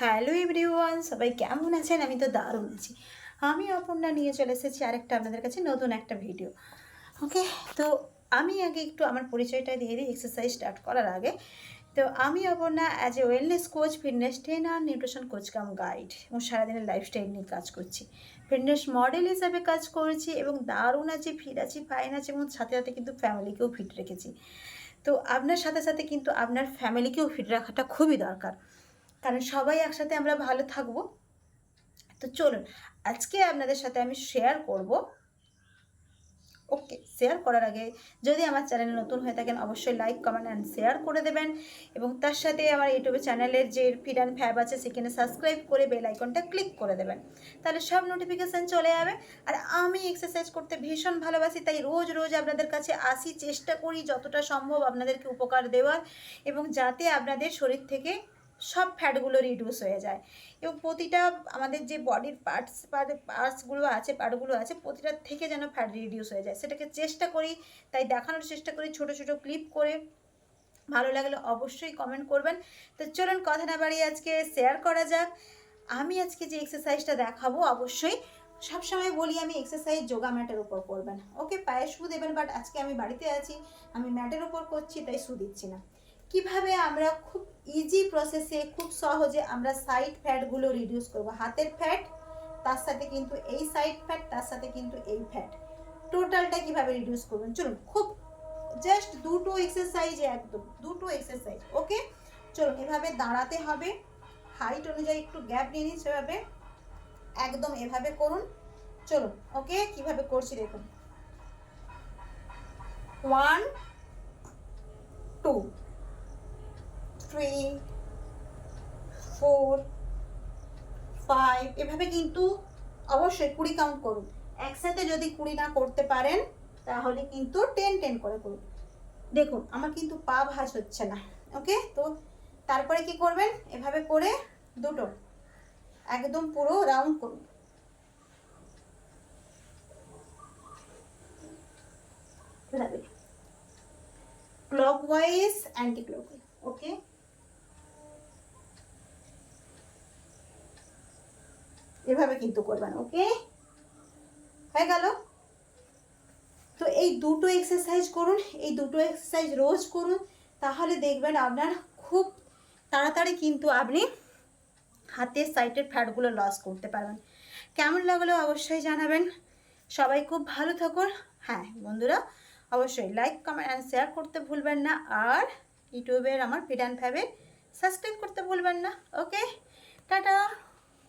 Hello everyone, সবাই কেমন আছেন? আমি তো দারুণ আছি। আমি অপর্ণা নিয়ে চলে এসেছি আরেকটা আপনাদের কাছে নতুন একটা ভিডিও ওকে তো আমি আগে একটু আমার পরিচয়টা দিয়ে দিই এক্সারসাইজ স্টার্ট করার আগে। তো আমি Aparna as a wellness coach fitness trainer nutrition coach cum guide এবং সারাদিনের লাইফস্টাইল নিয়ে কাজ করছি। ফিটনেস মডেল হিসাবে কাজ করেছি এবং দারুণ আছি ফিট আছি ফাইন আছে এবং সাথে সাথে কিন্তু ফ্যামিলিকেও ফিট রেখেছি। তো আপনার সাথে সাথে কিন্তু আপনার ফ্যামিলিকেও ফিট রাখাটা খুবই দরকার। কারণ সবাই একসাথে আমরা ভালো থাকব। তো চলুন, আজকে আপনাদের সাথে আমি শেয়ার করব। ওকে শেয়ার করার আগে যদি আমার চ্যানেলে নতুন হয়ে থাকেন, অবশ্যই লাইক কমেন্ট অ্যান্ড শেয়ার করে দেবেন। এবং তার সাথে আমার ইউটিউবে চ্যানেলের যে ফিড অ্যান্ড ফ্যাব আছে, সেখানে সাবস্ক্রাইব করে বেল আইকনটা ক্লিক করে দেবেন। তাহলে সব নোটিফিকেশান চলে যাবে। আর আমি এক্সারসাইজ করতে ভীষণ ভালোবাসি, তাই রোজ রোজ আপনাদের কাছে আসি, চেষ্টা করি যতটা সম্ভব আপনাদেরকে উপকার দেওয়ার। এবং যাতে আপনাদের শরীর থেকে সব ফ্যাটগুলো রিডিউস হয়ে যায়। এবং প্রতিটা আমাদের যে বডির পার্টস পার্টসগুলো আছে পার্টগুলো আছে, প্রতিটা থেকে যেন ফ্যাট রিডিউস হয়ে যায়। সেটাকে চেষ্টা করি, তাই দেখানোর চেষ্টা করি, ছোট ছোট ক্লিপ করে। ভালো লাগলে অবশ্যই কমেন্ট করবেন। তো চলুন কথা না বাড়িয়ে আজকে শেয়ার করা যাক। আমি আজকে যে এক্সারসাইজটা দেখাবো, অবশ্যই সবসময় বলি আমি এক্সারসাইজ যোগা ম্যাটের উপর করবেন। ওকে পায়ে শু দেবেন বাট আজকে আমি বাড়িতে আছি, আমি ম্যাটের উপর করছি, তাই শু দিচ্ছি না। কীভাবে আমরা খুব ইজি প্রসেসে খুব সহজে আমরা সাইড ফ্যাটগুলো রিডিউস করব। হাতের ফ্যাট তার সাথে কিন্তু এই সাইড ফ্যাট তার সাথে কিন্তু এই ফ্যাট টোটালটা কীভাবে রিডিউস করবেন? চলুন, খুব জাস্ট দুটো এক্সারসাইজ একদম, দুটো এক্সারসাইজ ওকে চলুন, এভাবে দাঁড়াতে হবে। হাইট অনুযায়ী একটু গ্যাপ নিয়ে নিন সেভাবে একদম এভাবে করুন। চলুন ওকে কীভাবে করছি দেখুন। One two three four five এভাবে কিন্তু অবশ্যই কুড়ি কাউন্ট করুন। একসাথে যদি কুড়ি না করতে পারেন, তাহলে কিন্তু টেন টেন করে করুন। দেখুন, আমার কিন্তু পা ভাঁজ হচ্ছে না ওকে তো তারপরে কি করবেন? এভাবে করে দুটো, একদম পুরো রাউন্ড করুন। Clockwise anti clock okay এভাবে কিন্তু করবেন ওকে হয়ে গেল? তো এই দুটো এক্সারসাইজ করুন, এই দুটো এক্সারসাইজ রোজ করুন, তাহলে দেখবেন আপনার খুব তাড়াতাড়ি কিন্তু আপনি হাতের সাইটের ফ্যাটগুলো লস করতে পারবেন। কেমন লাগল অবশ্যই জানাবেন। সবাই খুব ভালো থাকুন। হ্যাঁ বন্ধুরা, অবশ্যই লাইক কমেন্ট অ্যান্ড শেয়ার করতে ভুলবেন না। আর ইউটিউবের আমার ফিড অ্যান্ড ফ্যাবে সাবস্ক্রাইব করতে ভুলবেন না ওকে টাটা!